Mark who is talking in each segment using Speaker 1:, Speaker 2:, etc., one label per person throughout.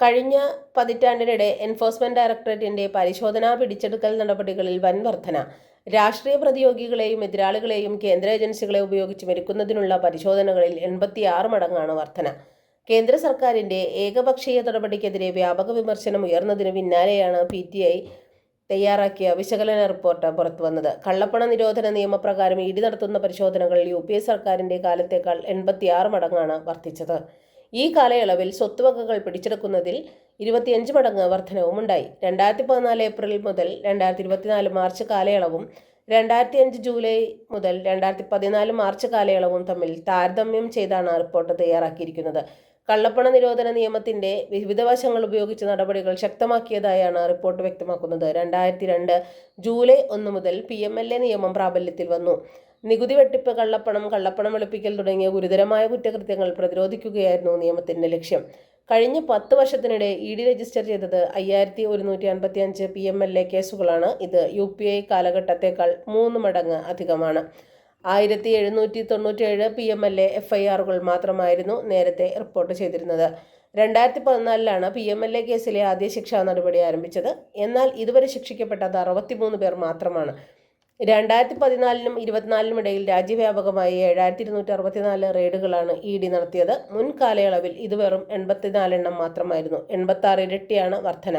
Speaker 1: കഴിഞ്ഞ പതിറ്റാണ്ടിനിടെ എൻഫോഴ്സ്മെന്റ് ഡയറക്ടറേറ്റിന്റെ പരിശോധനാ പിടിച്ചെടുക്കൽ നടപടികളിൽ വൻ വർധന. രാഷ്ട്രീയ പ്രതിയോഗികളെയും എതിരാളികളെയും കേന്ദ്ര ഏജൻസികളെ ഉപയോഗിച്ച് മെരുക്കുന്നതിനുള്ള പരിശോധനകളിൽ എൺപത്തിയാറ് മടങ്ങാണ് വർധന. കേന്ദ്ര സർക്കാരിന്റെ ഏകപക്ഷീയ നടപടിക്കെതിരെ വ്യാപക വിമർശനം ഉയർന്നതിന് പിന്നാലെയാണ് പി ടി ഐ തയ്യാറാക്കിയ വിശകലന റിപ്പോർട്ട് പുറത്തുവന്നത് കള്ളപ്പണ നിരോധന നിയമപ്രകാരം ഇടി നടത്തുന്ന പരിശോധനകൾ യു പി എ സർക്കാരിന്റെ കാലത്തേക്കാൾ എൺപത്തിയാറ് മടങ്ങാണ് വർദ്ധിച്ചത് ഈ കാലയളവിൽ സ്വത്തുവകകൾ പിടിച്ചെടുക്കുന്നതിൽ ഇരുപത്തിയഞ്ച് മടങ്ങ് വർധനവുമുണ്ടായി. രണ്ടായിരത്തി പതിനാല് ഏപ്രിൽ മുതൽ രണ്ടായിരത്തി ഇരുപത്തിനാല് മാർച്ച് കാലയളവും രണ്ടായിരത്തി അഞ്ച് ജൂലൈ മുതൽ രണ്ടായിരത്തി പതിനാല് മാർച്ച് കാലയളവും തമ്മിൽ താരതമ്യം ചെയ്താണ് റിപ്പോർട്ട് തയ്യാറാക്കിയിരിക്കുന്നത്. കള്ളപ്പണ നിരോധന നിയമത്തിന്റെ വിവിധ വശങ്ങൾ ഉപയോഗിച്ച് നടപടികൾ ശക്തമാക്കിയതായാണ് റിപ്പോർട്ട് വ്യക്തമാക്കുന്നത്. രണ്ടായിരത്തി രണ്ട് ജൂലൈ ഒന്ന് മുതൽ പി എം എൽ എ നിയമം പ്രാബല്യത്തിൽ വന്നു. നികുതി വെട്ടിപ്പ് കള്ളപ്പണം കള്ളപ്പണം വെളുപ്പിക്കൽ തുടങ്ങിയ ഗുരുതരമായ കുറ്റകൃത്യങ്ങൾ പ്രതിരോധിക്കുകയായിരുന്നു നിയമത്തിന്റെ ലക്ഷ്യം. കഴിഞ്ഞ പത്ത് വർഷത്തിനിടെ ഇ ഡി രജിസ്റ്റർ ചെയ്തത് അയ്യായിരത്തി ഒരുന്നൂറ്റി അൻപത്തി അഞ്ച് പി എം എൽ എ കേസുകളാണ്. ഇത് യു പി ഐ കാലഘട്ടത്തേക്കാൾ മൂന്ന് മടങ്ങ് അധികമാണ്. ആയിരത്തി എഴുന്നൂറ്റി തൊണ്ണൂറ്റേഴ് P M L A F I ആറുകൾ മാത്രമായിരുന്നു നേരത്തെ റിപ്പോർട്ട് ചെയ്തിരുന്നത്. രണ്ടായിരത്തി പതിനാലിലാണ് പി എം എൽ എ കേസിലെ ആദ്യ ശിക്ഷാ നടപടി ആരംഭിച്ചത്. എന്നാൽ ഇതുവരെ ശിക്ഷിക്കപ്പെട്ടത് അറുപത്തിമൂന്ന് പേർ മാത്രമാണ്. രണ്ടായിരത്തി പതിനാലിനും ഇരുപത്തിനാലിനും ഇടയിൽ രാജ്യവ്യാപകമായി ഏഴായിരത്തി ഇരുന്നൂറ്റി അറുപത്തിനാല് റെയ്ഡുകളാണ് ഇ ഡി നടത്തിയത്. മുൻ കാലയളവിൽ ഇത് വെറും എൺപത്തിനാലെണ്ണം മാത്രമായിരുന്നു. എൺപത്തി ആറ് ഇരട്ടിയാണ് വർധന.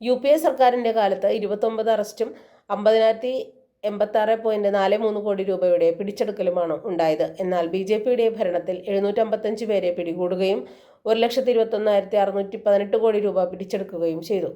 Speaker 1: യു പി എ സർക്കാരിന്റെ കാലത്ത് ഇരുപത്തൊമ്പത് അറസ്റ്റും അമ്പതിനായിരത്തി എൺപത്തി ആറ് പോയിന്റ് നാല് മൂന്ന് കോടി രൂപയുടെ പിടിച്ചെടുക്കലുമാണ് ഉണ്ടായത്. എന്നാൽ ബി ജെ പിയുടെ ഭരണത്തിൽ എഴുന്നൂറ്റമ്പത്തഞ്ച് പേരെ പിടികൂടുകയും ഒരു ലക്ഷത്തി ഇരുപത്തൊന്നായിരത്തി അറുന്നൂറ്റി പതിനെട്ട് കോടി രൂപ പിടിച്ചെടുക്കുകയും ചെയ്തു.